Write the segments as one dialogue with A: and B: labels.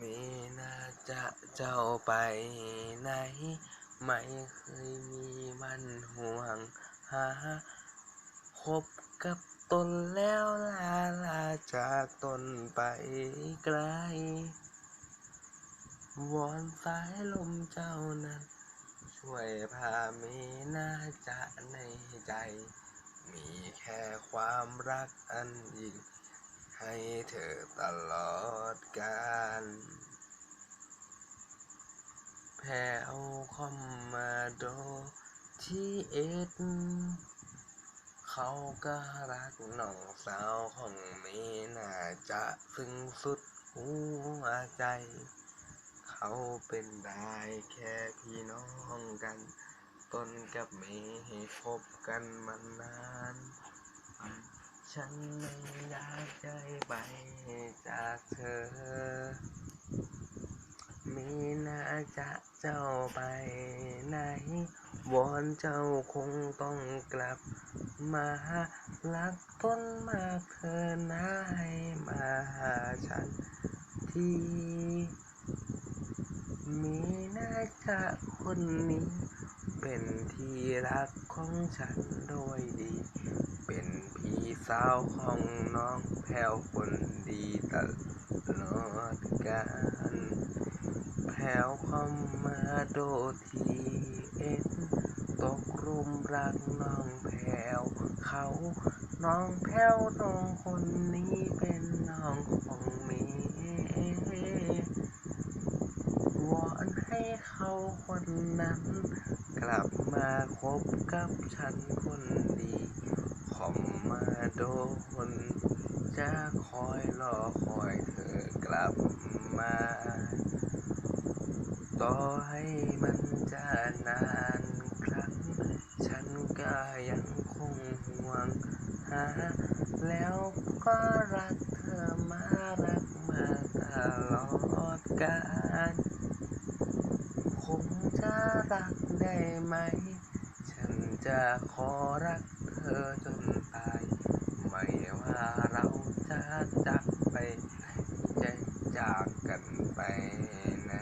A: มีน่าจะเจ้าไปไหน ไม่เคยมีมันห่วงหาคบกับตนแล้วลาลาจากตนไปไกล วอนสายลมเจ้านั้น ช่วยพามีน่าจะในใจ มีแค่ความรักอันยิ่ง ให้เธอตลอดกาลแผ่วคอมมาโดที่เอ็ด เขาก็รักน้องสาวของเมน่าจะซึ้งสุดหัวใจ เขาเป็นได้แค่พี่น้องกัน ต้นกับเมให้พบกันมานาน ฉันไม่อยากใจไปจากเธอ มีน่าจะเจ้าไปไหน วอนเจ้าคงต้องกลับมารักต้นมากเธอนะให้มาหาฉันทีมีน่าจะคนนี้ เป็นที่รักของฉันโดยดี เป็นพี่สาวของน้องแพรวคนดีตลอดกาลแพรวคอมมาโดทีเอ็นตกรุมรักน้องแพรวเขา น้องแพรวน้องคนนี้เป็นน้องของเมวอนให้เขาคนนั้น กลับมาคบกับฉันคนดี น จะคอยรอคอยเธอกลับมา ต่อให้มันจะนานครั้ง ฉันก็ยังคงห่วงหาแล้วก็รักเธอมารักมาตลอดกาลคงจะรักได้ไหม ฉันจะขอรักเธอจนตาย ไม่ว่าเราจะจากไปจะจากกันไปไหน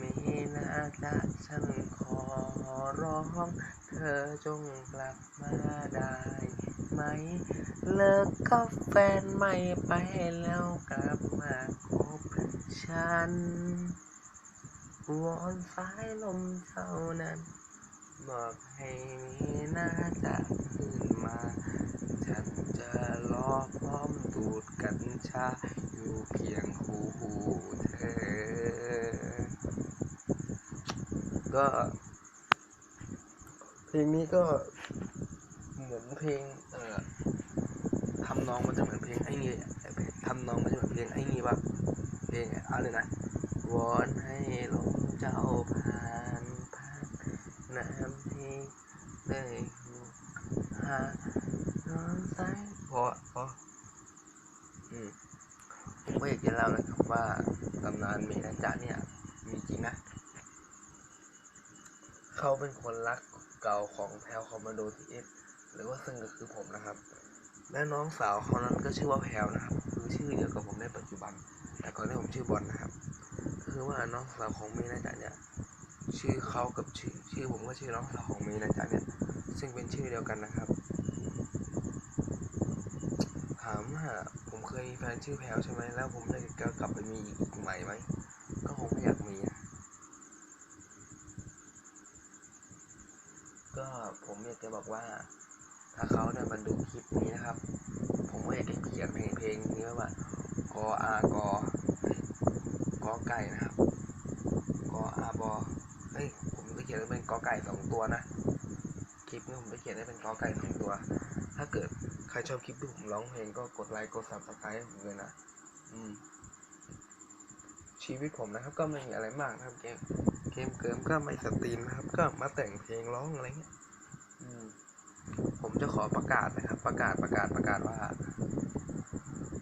A: มี นะฉันขอร้อง เธอจงกลับมาได้ไหม เลิกกับแฟนใหม่ไปแล้วกลับมาคบฉันวอนสายลมเท่านั้น บอกให้มีหน่าจะขึ้นมา ฉันจะรอพร้อมดูดกัญชาอยู่เคียงคู่เธอ ก็ เพลงนี้ก็เหมือนเพลง เอ่อทำนองมันจะเหมือนเพลงไอ้นี่ทำนองมันจะเหมือนเพลงไอ้นี่ปะเพลงอะไรนะวอนให้ลมเจ้าผ่านผ่านน้ำที่เลยหานอนสายพอพออืมผมก็อยากจะเล่านะครับว่าตำนานเมนาจาเนี่ย มีจริงนะ เขาเป็นคนรักเก่าของแพลวคอมมานโดทีเอสหรือว่าซึ่งก็คือผมนะครับ และน้องสาวเขานั้นก็ชื่อว่าแพลวนะครับ คือชื่อเดียวกับผมในปัจจุบัน แต่ก่อนนี้ผมชื่อบอลนะครับ คือว่าน้องสาวของเมย์นาจาเนี่ยชื่อเขากับชื่อชื่อผมก็ชื่อน้องสาวของเมย์นาจาเนี่ยซึ่งเป็นชื่อเดียวกันนะครับ ถามว่าผมเคยมีแฟนชื่อแพลวใช่ไหมแล้วผมจะกลับไปมีอีกใหม่ไหมก็คงไม่อยากมีนะ ก็ ผมอยากจะบอกว่า ถ้าเขาเนี่ยมันดูคลิปนี้นะครับ ผมก็อยากจะเขียนเพลงเพลงนี้ว่ากออากอกอไก่นะครับกออาบอเฮ้ยผมจะเขียนเป็นกอไก่สองตัวนะคลิปนี้ผมจะเขียนได้เป็นกอไก่สองตัว ถ้าเกิดใครชอบคลิปที่ผมร้องเพลงก็กดไลค์กดซับสไครต์ให้ผมเลยนะอืมชีวิตผมนะครับ ก็ไม่มีอะไรมากนะครับเกมเกมเกิมก็ไม่สตรีมนะครับ ก็มาแต่งเพลงร้องอะไรเงี้ย ขอประกาศนะครับ ประกาศประกาศประกาศว่า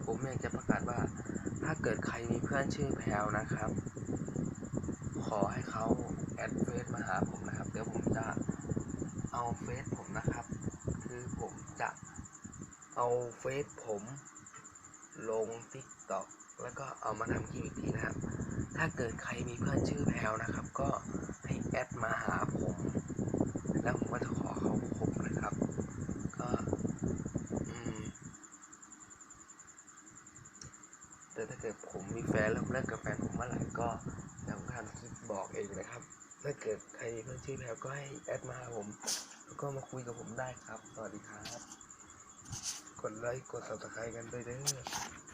A: ผมอยากจะประกาศว่า ถ้าเกิดใครมีเพื่อนชื่อแพลวนะครับ ขอให้เขาแอดเฟซมาหาผมนะครับ เดี๋ยวผมจะเอาเฟซผมนะครับ คือผมจะเอาเฟซผมลงติ๊กตอกแล้วก็เอามาทำคลิปอีกทีนะครับ ถ้าเกิดใครมีเพื่อนชื่อแพลวนะครับ ก็ให้แอดมาหาผม แล้วผมก็จะขอเขาคบนะครับ ก็อืม แต่ถ้าเกิดผมมีแฟนแล้วเลิกกับแฟนผมเมื่อไหร่ก็เดี๋ยวผมทำคลิปบอกเองนะครับถ้าเกิดใครมีเพื่อนชื่อแพลวก็ให้แอดมาหาผม แล้วก็มาคุยกับผมได้ครับ สวัสดีครับ กดไลค์ กด subscribe กันด้วยเด้อ